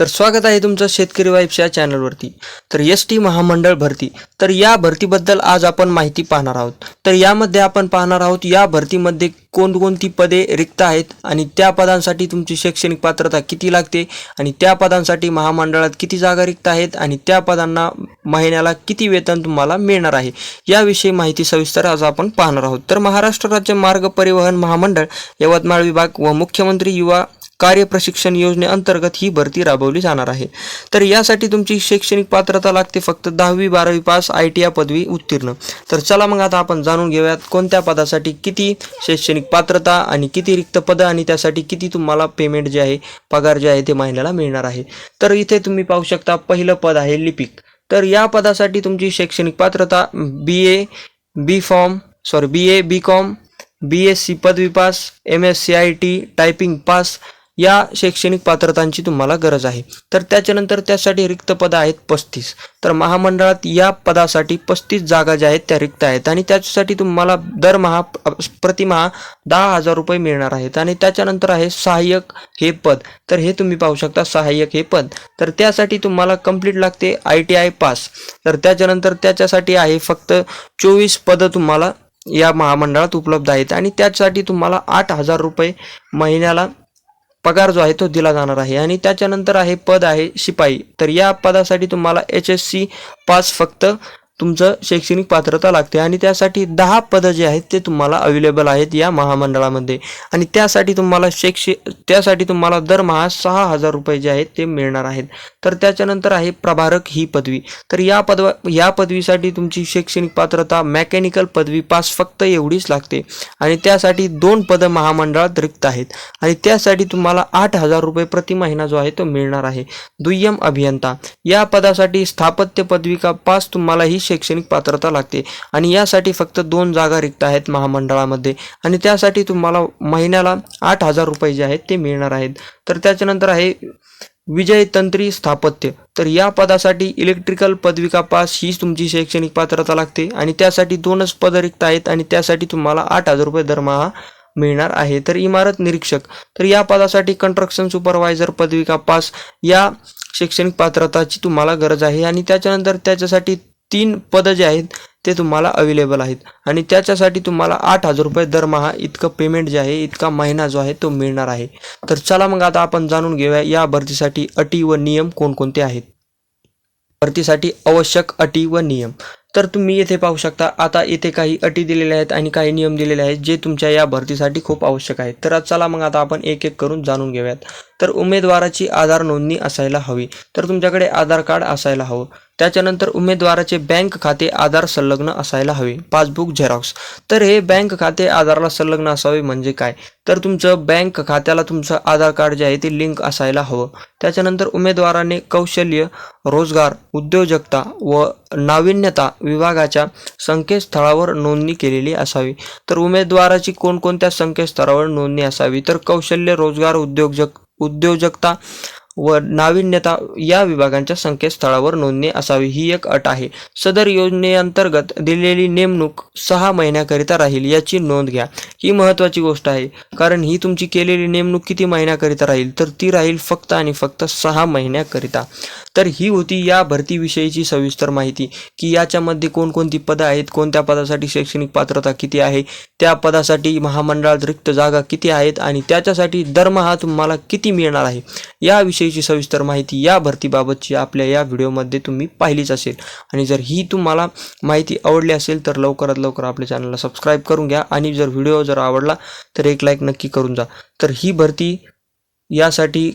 तर स्वागत आहे तुमचं शेतकरी वाईब्स या चॅनलवरती. तर एस टी महामंडळ भरती. तर या भरतीबद्दल आज आपण माहिती पाहणार आहोत. तर यामध्ये आपण पाहणार आहोत या भरतीमध्ये कोणकोणती पदे रिक्त आहेत आणि त्या पदांसाठी तुमची शैक्षणिक पात्रता किती लागते आणि त्या पदांसाठी महामंडळात किती जागा रिक्त आहेत आणि त्या पदांना महिन्याला किती वेतन तुम्हाला मिळणार आहे याविषयी माहिती सविस्तर आज आपण पाहणार आहोत. तर महाराष्ट्र राज्य मार्ग परिवहन महामंडळ यवतमाळ विभाग व मुख्यमंत्री युवा कार्य प्रशिक्षण योजनेअंतर्गत ही भरती राबवली जाणार आहे. तर यासाठी तुमची शैक्षणिक पात्रता लागते फक्त दहावी बारावी पास आय टी आय पदवी उत्तीर्ण. तर चला मग आता आपण जाणून घेऊयात कोणत्या पदासाठी किती शैक्षणिक पात्रता आणि किती रिक्त पदं आणि त्यासाठी किती तुम्हाला पेमेंट जे आहे पगार जे आहे ते महिन्याला मिळणार आहे. तर इथे तुम्ही पाहू शकता पहिलं पद आहे लिपिक. तर या पदासाठी तुमची शैक्षणिक पात्रता B A B form sorry B A B com B S C पदवी pass M S C I T typing pass या शैक्षणिक पात्रतांची तुम्हाला गरज आहे. तर त्याच्यानंतर त्यासाठी रिक्त पदं आहेत पस्तीस. तर महामंडळात या पदासाठी पस्तीस जागा ज्या आहेत त्या रिक्त आहेत आणि त्याच्यासाठी तुम्हाला दरमहा प्रतिमहा दहा हजार रुपये मिळणार आहेत आणि त्याच्यानंतर आहे सहाय्यक हे पद. तर हे तुम्ही पाहू शकता सहाय्यक हे पद. तर त्यासाठी तुम्हाला कंप्लीट लागते आय टी आय पास तर त्याच्यानंतर त्याच्यासाठी आहे फक्त चोवीस पदं तुम्हाला या महामंडळात उपलब्ध आहेत आणि त्यासाठी तुम्हाला आठ हजार रुपये महिन्याला पगार जो आहे तो दिला जाणार आहे. आणि त्याच्यानंतर आहे पद आहे शिपाई. तर या पदासाठी तुम्हाला एच एस सी पास फक्त तुमचं शैक्षणिक पात्रता लागते आणि त्यासाठी दहा पदं जे आहेत ते तुम्हाला अवेलेबल आहेत या महामंडळामध्ये. आणि त्यासाठी तुम्हाला शैक्षि त्यासाठी तुम्हाला दरमहा सहा हजार रुपये जे आहेत ते मिळणार आहेत. तर त्याच्यानंतर आहे प्रभारक ही पदवी. तर या पदवा या पदवीसाठी तुमची शैक्षणिक पात्रता मेकॅनिकल पदवी पास फक्त एवढीच लागते. आणि त्यासाठी दोन पदं महामंडळात रिक्त आहेत. आणि त्यासाठी तुम्हाला आठ हजार रुपये प्रति महिना जो आहे तो मिळणार आहे. दुय्यम अभियंता. या पदासाठी स्थापत्य पदविका पास तुम्हाला ही शैक्षणिक पात्रता लागते. आणि यासाठी फक्त दोन जागा रिक्त आहेत महामंडळामध्ये. आणि त्यासाठी तुम्हाला महिन्याला आठ हजार रुपये जे आहेत ते मिळणार आहेत. तर त्याच्यानंतर आहे विजय तंत्री स्थापत्य. तर या पदासाठी इलेक्ट्रिकल पदविका पास हीच तुमची शैक्षणिक पात्रता लागते. आणि त्यासाठी दोनच पद रिक्त आहेत आणि त्यासाठी तुम्हाला आठ हजार रुपये दरमहा मिळणार आहे. तर इमारत निरीक्षक. तर या पदासाठी कंस्ट्रक्शन सुपरवायझर पदविका पास या शैक्षणिक पात्रताची तुम्हाला गरज आहे. आणि त्याच्यानंतर त्याच्यासाठी तीन पदं जे आहेत ते तुम्हाला अवेलेबल आहेत. आणि त्याच्यासाठी तुम्हाला आठ हजार रुपये दरमहा इतकं पेमेंट जे आहे इतका महिना जो आहे तो मिळणार आहे. तर चला मग आता आपण जाणून घेऊया या भरतीसाठी अटी व नियम कोणकोणते आहेत. भरतीसाठी आवश्यक अटी व नियम. तर तुम्ही येथे पाहू शकता आता येथे काही अटी दिलेल्या आहेत आणि काही नियम दिलेले आहेत जे तुमच्या या भरतीसाठी खूप आवश्यक आहेत. तर चला मग आता आपण एक एक करून जाणून घेऊयात. तर उमेदवाराची आधार नोंदणी असायला हवी. तर तुमच्याकडे आधार कार्ड असायला हवं. त्याच्यानंतर उमेदवाराचे बँक खाते आधार संलग्न असायला हवे. Passbook xerox. तर हे बँक खाते आधारला संलग्न असावे म्हणजे काय? तर तुमचं बँक खात्याला तुमचं आधार कार्ड जे आहे ते लिंक असायला हवं. त्याच्यानंतर उमेदवाराने कौशल्य रोजगार उद्योजकता व नाविन्यता विभागाच्या संकेतस्थळावर नोंदणी केलेली असावी. तर उमेदवाराची कोणकोणत्या संकेतस्थळावर नोंदणी असावी? तर कौशल्य रोजगार उद्योजक उद्योजकता व नाविन्यता या विभागांच्या संकेतस्थळावर नोंदणी असावी ही एक अट आहे. सदर योजनेअंतर्गत दिलेली नेमणूक सहा महिन्याकरिता राहील याची नोंद घ्या. ही महत्त्वाची गोष्ट आहे कारण ही तुमची केलेली नेमणूक किती महिन्याकरिता राहील? तर ती राहील फक्त आणि फक्त सहा महिन्याकरिता. तर ही होती या भरतीविषयीची सविस्तर माहिती की याच्यामध्ये कोणकोणती पदं आहेत कोणत्या पदासाठी शैक्षणिक पात्रता किती आहे त्या पदासाठी महामंडळात रिक्त जागा किती आहेत आणि त्याच्यासाठी दरमहा तुम्हाला किती मिळणार आहे. याविषयीची सविस्तर माहिती या भरतीबाबतची आपल्या या व्हिडिओमध्ये तुम्ही पाहिलीच असेल. आणि जर ही तुम्हाला माहिती आवडली असेल तर लवकरात लवकर आपल्या चॅनलला सबस्क्राईब करून घ्या आणि जर व्हिडिओ जर आवडला तर एक लाईक नक्की करून जा. तर ही भरती यासाठी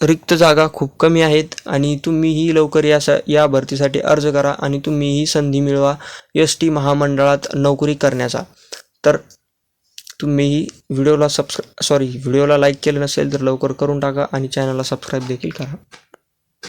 रिक्त जागा खूप कमी आहेत आणि तुम्हीही लवकर या स या भरतीसाठी अर्ज करा आणि तुम्हीही संधी मिळवा एस टी महामंडळात नोकरी करण्याचा. तर तुम्हीही व्हिडिओला सबस्क्रा सॉरी व्हिडिओला लाईक केलं नसेल तर लवकर करून टाका आणि चॅनलला सबस्क्राईब देखील करा.